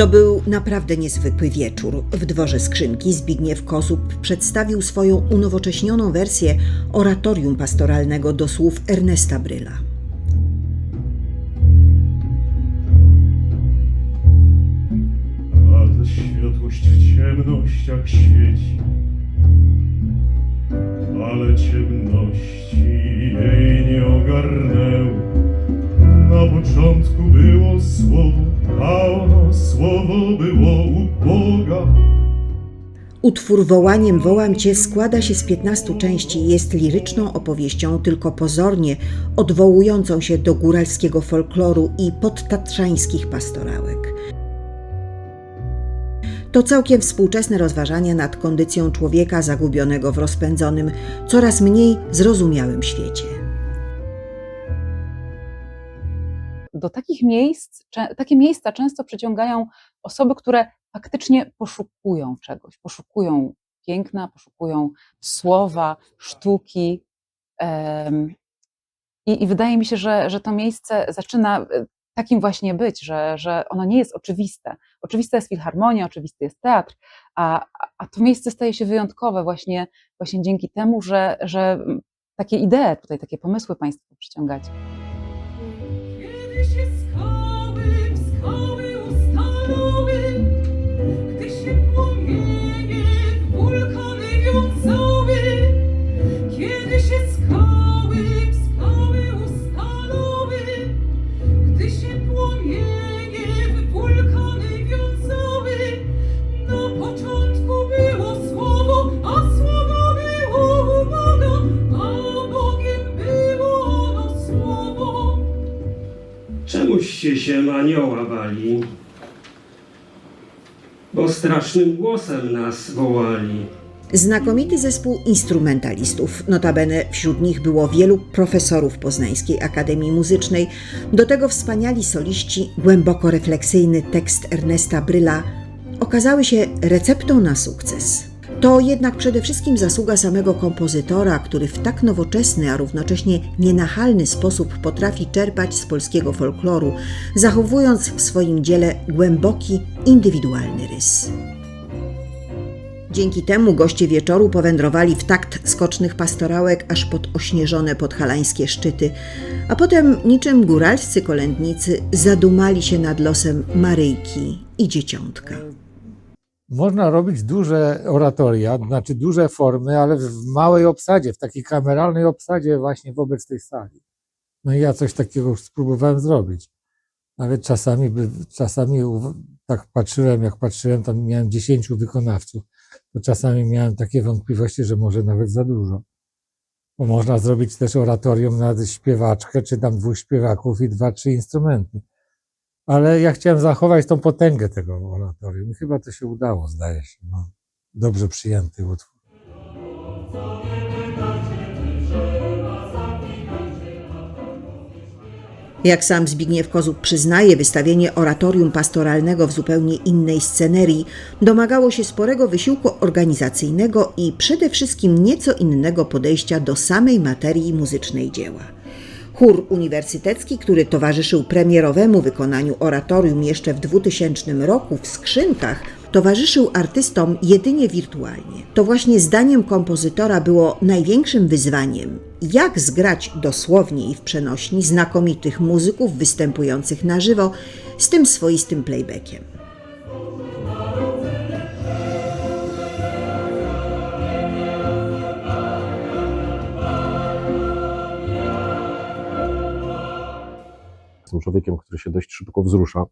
To był naprawdę niezwykły wieczór. W dworze skrzynki Zbigniew Kozub przedstawił swoją unowocześnioną wersję oratorium pastoralnego do słów Ernesta Bryla. A ta światłość w ciemnościach świeci, ale ciemności jej nie ogarnęły. Na początku było słowo, a ono słowo było u Boga. Utwór Wołaniem Wołam Cię składa się z 15 części jest liryczną opowieścią tylko pozornie odwołującą się do góralskiego folkloru i podtatrzańskich pastorałek. To całkiem współczesne rozważania nad kondycją człowieka zagubionego w rozpędzonym, coraz mniej zrozumiałym świecie. Do takich miejsc, takie miejsca często przyciągają osoby, które faktycznie poszukują czegoś, poszukują piękna, poszukują słowa, sztuki. I, i wydaje mi się, że, że to miejsce zaczyna e, takim właśnie być, że, że ono nie jest oczywiste. Oczywista jest filharmonia, oczywisty jest teatr, a, a- to miejsce staje się wyjątkowe właśnie, właśnie dzięki temu, że, że takie idee, tutaj takie pomysły Państwo przyciągacie. Czemuście się anioła bali? Bo strasznym głosem nas wołali. Znakomity zespół instrumentalistów, notabene wśród nich było wielu profesorów Poznańskiej Akademii Muzycznej, do tego wspaniali soliści, głęboko refleksyjny tekst Ernesta Bryla okazały się receptą na sukces. To jednak przede wszystkim zasługa samego kompozytora, który w tak nowoczesny, a równocześnie nienachalny sposób potrafi czerpać z polskiego folkloru, zachowując w swoim dziele głęboki, indywidualny rys. Dzięki temu goście wieczoru powędrowali w takt skocznych pastorałek aż pod ośnieżone podhalańskie szczyty, a potem niczym góralscy kolędnicy zadumali się nad losem Maryjki i Dzieciątka. Można robić duże oratoria, znaczy duże formy, ale w małej obsadzie, w takiej kameralnej obsadzie właśnie wobec tej sali. No i ja coś takiego spróbowałem zrobić. Nawet czasami, czasami tak patrzyłem, jak patrzyłem, tam miałem dziesięciu wykonawców, to czasami miałem takie wątpliwości, że może nawet za dużo. Bo można zrobić też oratorium na śpiewaczkę, czy tam dwóch śpiewaków i dwa, trzy instrumenty. Ale ja chciałem zachować tą potęgę tego oratorium i chyba to się udało, zdaje się. No, dobrze przyjęty utwór. Jak sam Zbigniew Kozub przyznaje, wystawienie oratorium pastoralnego w zupełnie innej scenerii domagało się sporego wysiłku organizacyjnego i przede wszystkim nieco innego podejścia do samej materii muzycznej dzieła. Chór uniwersytecki, który towarzyszył premierowemu wykonaniu oratorium jeszcze w 2000 roku w Skrzynkach, towarzyszył artystom jedynie wirtualnie. To właśnie zdaniem kompozytora było największym wyzwaniem, jak zgrać dosłownie i w przenośni znakomitych muzyków występujących na żywo z tym swoistym playbackiem. Jestem człowiekiem, który się dość szybko wzrusza.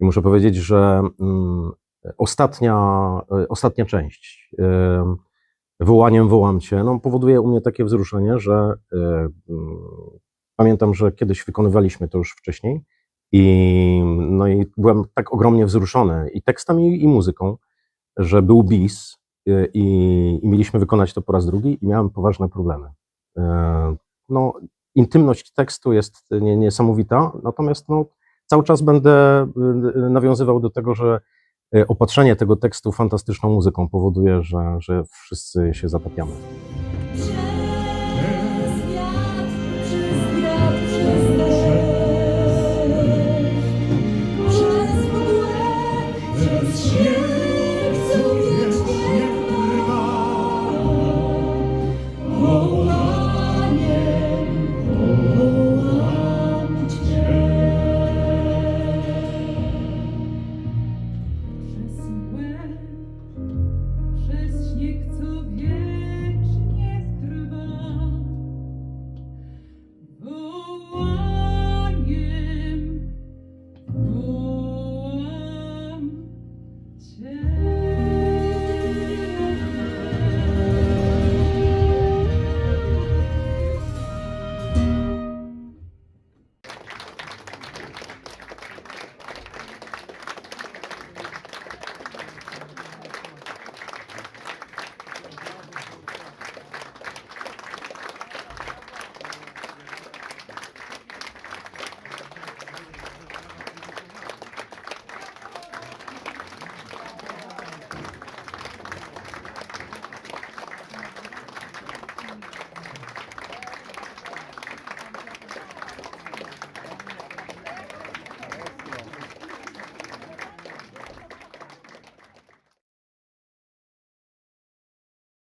I muszę powiedzieć, że mm, ostatnia, e, ostatnia część, e, wołaniem wołam cię, no, powoduje u mnie takie wzruszenie, że e, mm, pamiętam, że kiedyś wykonywaliśmy to już wcześniej i, no, i byłem tak ogromnie wzruszony i tekstem, i, muzyką, że był bis i, i mieliśmy wykonać to po raz drugi i miałem poważne problemy. No, intymność tekstu jest nie- niesamowita, natomiast no, cały czas będę y, nawiązywał do tego, że opatrzenie tego tekstu fantastyczną muzyką powoduje, że, że wszyscy się zatapiamy.